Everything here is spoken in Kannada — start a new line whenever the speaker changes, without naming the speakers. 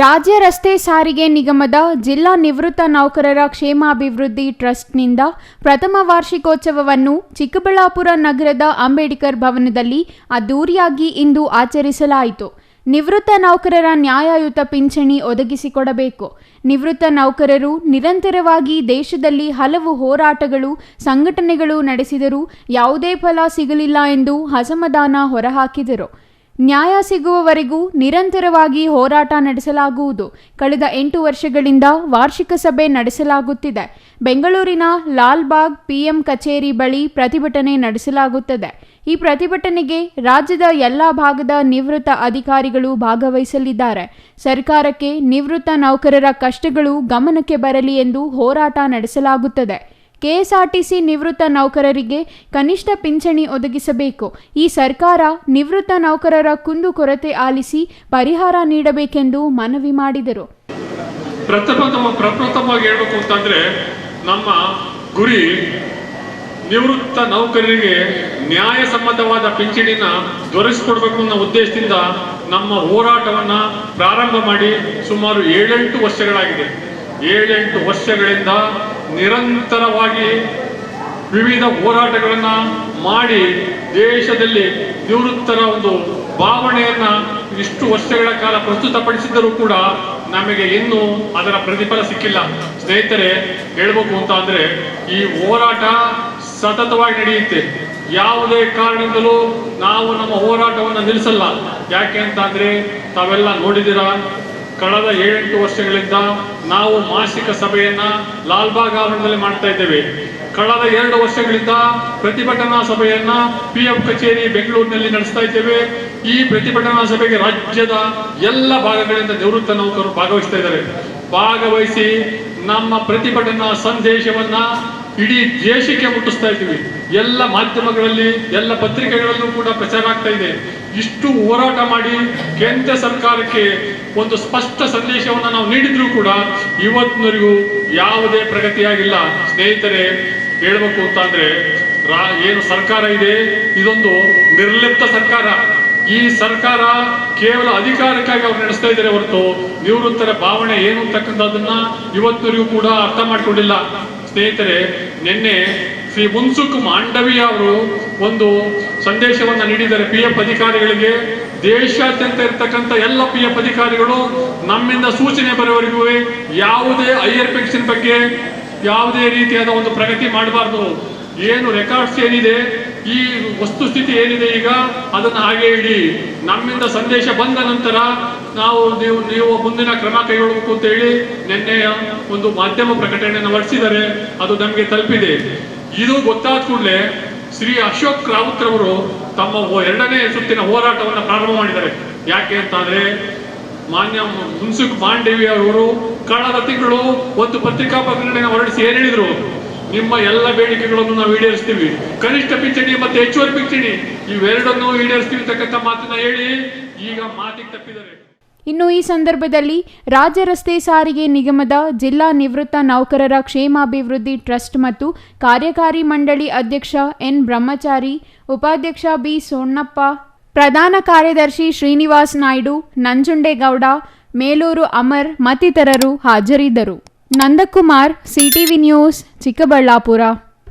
ರಾಜ್ಯ ರಸ್ತೆ ಸಾರಿಗೆ ನಿಗಮದ ಜಿಲ್ಲಾ ನಿವೃತ್ತ ನೌಕರರ ಕ್ಷೇಮಾಭಿವೃದ್ಧಿ ಟ್ರಸ್ಟ್ನಿಂದ ಪ್ರಥಮ ವಾರ್ಷಿಕೋತ್ಸವವನ್ನು ಚಿಕ್ಕಬಳ್ಳಾಪುರ ನಗರದ ಅಂಬೇಡ್ಕರ್ ಭವನದಲ್ಲಿ ಅದ್ದೂರಿಯಾಗಿ ಇಂದು ಆಚರಿಸಲಾಯಿತು. ನಿವೃತ್ತ ನೌಕರರ ನ್ಯಾಯಯುತ ಪಿಂಚಣಿ ಒದಗಿಸಿಕೊಡಬೇಕು. ನಿವೃತ್ತ ನೌಕರರು ನಿರಂತರವಾಗಿ ದೇಶದಲ್ಲಿ ಹಲವು ಹೋರಾಟಗಳು, ಸಂಘಟನೆಗಳು ನಡೆಸಿದರೂ ಯಾವುದೇ ಫಲ ಸಿಗಲಿಲ್ಲ ಎಂದು ಅಸಮಾಧಾನ ಹೊರಹಾಕಿದರು. ನ್ಯಾಯ ಸಿಗುವವರೆಗೂ ನಿರಂತರವಾಗಿ ಹೋರಾಟ ನಡೆಸಲಾಗುವುದು. ಕಳೆದ ಎಂಟು ವರ್ಷಗಳಿಂದ ವಾರ್ಷಿಕ ಸಭೆ ನಡೆಸಲಾಗುತ್ತಿದೆ. ಬೆಂಗಳೂರಿನ ಲಾಲ್ಬಾಗ್ ಪಿಎಂ ಕಚೇರಿ ಬಳಿ ಪ್ರತಿಭಟನೆ ನಡೆಸಲಾಗುತ್ತದೆ. ಈ ಪ್ರತಿಭಟನೆಗೆ ರಾಜ್ಯದ ಎಲ್ಲ ಭಾಗದ ನಿವೃತ್ತ ಅಧಿಕಾರಿಗಳು ಭಾಗವಹಿಸಲಿದ್ದಾರೆ. ಸರ್ಕಾರಕ್ಕೆ ನಿವೃತ್ತ ನೌಕರರ ಕಷ್ಟಗಳು ಗಮನಕ್ಕೆ ಬರಲಿ ಎಂದು ಹೋರಾಟ ನಡೆಸಲಾಗುತ್ತದೆ. ಕೆಎಸ್ಆರ್ಟಿಸಿ ನಿವೃತ್ತ ನೌಕರರಿಗೆ ಕನಿಷ್ಠ ಪಿಂಚಣಿ ಒದಗಿಸಬೇಕು. ಈ ಸರ್ಕಾರ ನಿವೃತ್ತ ನೌಕರರ ಕುಂದುಕೊರತೆ ಆಲಿಸಿ ಪರಿಹಾರ ನೀಡಬೇಕೆಂದು ಮನವಿ ಮಾಡಿದರು.
ಹೇಳ್ಬೇಕು ಅಂತಂದ್ರೆ ನಮ್ಮ ಗುರಿ ನಿವೃತ್ತ ನೌಕರರಿಗೆ ನ್ಯಾಯಸಮ್ಮತವಾದ ಪಿಂಚಣಿನ ದೊರಕಿಸಿಕೊಡ್ಬೇಕು ಅನ್ನೋ ಉದ್ದೇಶದಿಂದ ನಮ್ಮ ಹೋರಾಟವನ್ನ ಪ್ರಾರಂಭ ಮಾಡಿ ಸುಮಾರು ಏಳೆಂಟು ವರ್ಷಗಳಾಗಿದೆ. ಏಳೆಂಟು ವರ್ಷಗಳಿಂದ ನಿರಂತರವಾಗಿ ವಿವಿಧ ಹೋರಾಟಗಳನ್ನು ಮಾಡಿ ದೇಶದಲ್ಲಿ ನಿವೃತ್ತರ ಒಂದು ಭಾವನೆಯನ್ನು ಇಷ್ಟು ವರ್ಷಗಳ ಕಾಲ ಪ್ರಸ್ತುತಪಡಿಸಿದ್ದರೂ ಕೂಡ ನಮಗೆ ಇನ್ನೂ ಅದರ ಪ್ರತಿಫಲ ಸಿಕ್ಕಿಲ್ಲ. ಸ್ನೇಹಿತರೆ, ಹೇಳ್ಬೇಕು ಅಂತ ಅಂದರೆ ಈ ಹೋರಾಟ ಸತತವಾಗಿ ನಡೆಯುತ್ತೆ. ಯಾವುದೇ ಕಾರಣದಿಂದಲೂ ನಾವು ನಮ್ಮ ಹೋರಾಟವನ್ನು ನಿಲ್ಲಿಸಲ್ಲ. ಯಾಕೆ ಅಂತ ಅಂದರೆ ತಾವೆಲ್ಲ ನೋಡಿದಿರಾ ಕಳೆದ ಏಳೆಂಟು ವರ್ಷಗಳಿಂದ ನಾವು ಮಾಸಿಕ ಸಭೆಯನ್ನ ಲಾಲ್ಬಾಗ್ ಆವರಣದಲ್ಲಿ ಮಾಡ್ತಾ ಇದ್ದೇವೆ. ಕಳೆದ ಎರಡು ವರ್ಷಗಳಿಂದ ಪ್ರತಿಭಟನಾ ಸಭೆಯನ್ನ ಪಿ ಎಫ್ ಕಚೇರಿ ಬೆಂಗಳೂರಿನಲ್ಲಿ ನಡೆಸ್ತಾ ಇದ್ದೇವೆ. ಈ ಪ್ರತಿಭಟನಾ ಸಭೆಗೆ ರಾಜ್ಯದ ಎಲ್ಲ ಭಾಗಗಳಿಂದ ನಿವೃತ್ತ ನೌಕರರು ಭಾಗವಹಿಸ್ತಾ ಇದ್ದಾರೆ. ಭಾಗವಹಿಸಿ ನಮ್ಮ ಪ್ರತಿಭಟನಾ ಸಂದೇಶವನ್ನ ಇಡೀ ದೇಶಕ್ಕೆ ಮುಟ್ಟಿಸ್ತಾ ಇದ್ದೀವಿ. ಎಲ್ಲ ಮಾಧ್ಯಮಗಳಲ್ಲಿ, ಎಲ್ಲ ಪತ್ರಿಕೆಗಳಲ್ಲೂ ಕೂಡ ಪ್ರಚಾರ ಆಗ್ತಾ ಇದೆ. ಇಷ್ಟು ಹೋರಾಟ ಮಾಡಿ ಕೇಂದ್ರ ಸರ್ಕಾರಕ್ಕೆ ಒಂದು ಸ್ಪಷ್ಟ ಸಂದೇಶವನ್ನು ನಾವು ನೀಡಿದ್ರೂ ಕೂಡ ಇವತ್ತಿನವರೆಗೂ ಯಾವುದೇ ಪ್ರಗತಿಯಾಗಿಲ್ಲ. ಸ್ನೇಹಿತರೆ, ಹೇಳಬೇಕು ಅಂತ ಅಂದ್ರೆ ಏನು ಸರ್ಕಾರ ಇದೆ? ಇದೊಂದು ನಿರ್ಲಿಪ್ತ ಸರ್ಕಾರ. ಈ ಸರ್ಕಾರ ಕೇವಲ ಅಧಿಕಾರಕ್ಕಾಗಿ ಅವ್ರು ನಡೆಸ್ತಾ ಇದ್ದಾರೆ ಹೊರತು ನಿವೃತ್ತರ ಭಾವನೆ ಏನು ಅಂತಕ್ಕಂಥದ್ದನ್ನ ಇವತ್ತಿನವರೆಗೂ ಕೂಡ ಅರ್ಥ ಮಾಡ್ಕೊಂಡಿಲ್ಲ. ಸ್ನೇಹಿತರೆ, ನಿನ್ನೆ ಶ್ರೀ ಮುನ್ಸುಕ್ ಮಾಂಡವಿ ಅವರು ಒಂದು ಸಂದೇಶವನ್ನು ನೀಡಿದ್ದಾರೆ. ಪಿ ಎಫ್ ಅಧಿಕಾರಿಗಳಿಗೆ ದೇಶಾದ್ಯಂತ ಇರ್ತಕ್ಕಂಥ ಎಲ್ಲ ಪಿ ಎಫ್ ಅಧಿಕಾರಿಗಳು ನಮ್ಮಿಂದ ಸೂಚನೆ ಬರೋವರೆಗೂ ಯಾವುದೇ ಐಯರ್ ಪೆನ್ಷನ್ ಬಗ್ಗೆ ಯಾವುದೇ ರೀತಿಯಾದ ಒಂದು ಪ್ರಗತಿ ಮಾಡಬಾರ್ದು. ಏನು ರೆಕಾರ್ಡ್ಸ್ ಏನಿದೆ ಈ ವಸ್ತುಸ್ಥಿತಿ ಏನಿದೆ ಈಗ, ಅದನ್ನು ಹಾಗೆ ಇಡಿ. ನಮ್ಮಿಂದ ಸಂದೇಶ ಬಂದ ನಂತರ ನಾವು ನೀವು ನೀವು ಮುಂದಿನ ಕ್ರಮ ಕೈಗೊಳ್ಳಬೇಕು ಅಂತ ಹೇಳಿ ನಿನ್ನೆ ಒಂದು ಮಾಧ್ಯಮ ಪ್ರಕಟಣೆಯನ್ನು ಹೊರಡಿಸಿದರೆ ಅದು ನಮಗೆ ತಲುಪಿದೆ. ಇದು ಗೊತ್ತಾದ ಕೂಡಲೇ ಶ್ರೀ ಅಶೋಕ್ ರಾವುತ್ ರವರು ತಮ್ಮ ಎರಡನೇ ಸುತ್ತಿನ ಹೋರಾಟವನ್ನು ಪ್ರಾರಂಭ ಮಾಡಿದ್ದಾರೆ. ಯಾಕೆ ಅಂತ ಅಂದ್ರೆ ಮಾನ್ಯ ಮುನ್ಸುಖ್ ಮಾಂಡೇವಿ ಅವರು ಕಳೆದ ತಿಂಗಳು ಒಂದು ಪತ್ರಿಕಾ ಪ್ರಕಟಣೆಯನ್ನು ಹೊರಡಿಸಿ ಏನ್ ಹೇಳಿದ್ರು? ನಿಮ್ಮ ಎಲ್ಲ ಬೇಡಿಕೆಗಳನ್ನು ನಾವು ಈಡೇರಿಸ್ತೀವಿ. ಕನಿಷ್ಠ ಪಿಂಚಣಿ ಮತ್ತೆ ಹೆಚ್ಚುವರಿ ಪಿಂಚಣಿ, ಇವೆರಡನ್ನು ಈಡೇರಿಸ್ತೀವಿ ಅಂತಕ್ಕಂಥ ಮಾತನ್ನ ಹೇಳಿ ಈಗ ಮಾತಿಗೆ ತಪ್ಪಿದರೆ
ಇನ್ನು ಈ ಸಂದರ್ಭದಲ್ಲಿ ರಾಜ್ಯ ರಸ್ತೆ ಸಾರಿಗೆ ನಿಗಮದ ಜಿಲ್ಲಾ ನಿವೃತ್ತ ನೌಕರರ ಕ್ಷೇಮಾಭಿವೃದ್ಧಿ ಟ್ರಸ್ಟ್ ಮತ್ತು ಕಾರ್ಯಕಾರಿ ಮಂಡಳಿ ಅಧ್ಯಕ್ಷ ಎನ್ ಬ್ರಹ್ಮಚಾರಿ, ಉಪಾಧ್ಯಕ್ಷ ಬಿ ಸೋಣ್ಣಪ್ಪ, ಪ್ರಧಾನ ಕಾರ್ಯದರ್ಶಿ ಶ್ರೀನಿವಾಸ್ ನಾಯ್ಡು, ನಂಜುಂಡೇಗೌಡ, ಮೇಲೂರು ಅಮರ್ ಮತ್ತಿತರರು ಹಾಜರಿದ್ದರು. Nandakumar CTV news Chikkaballapur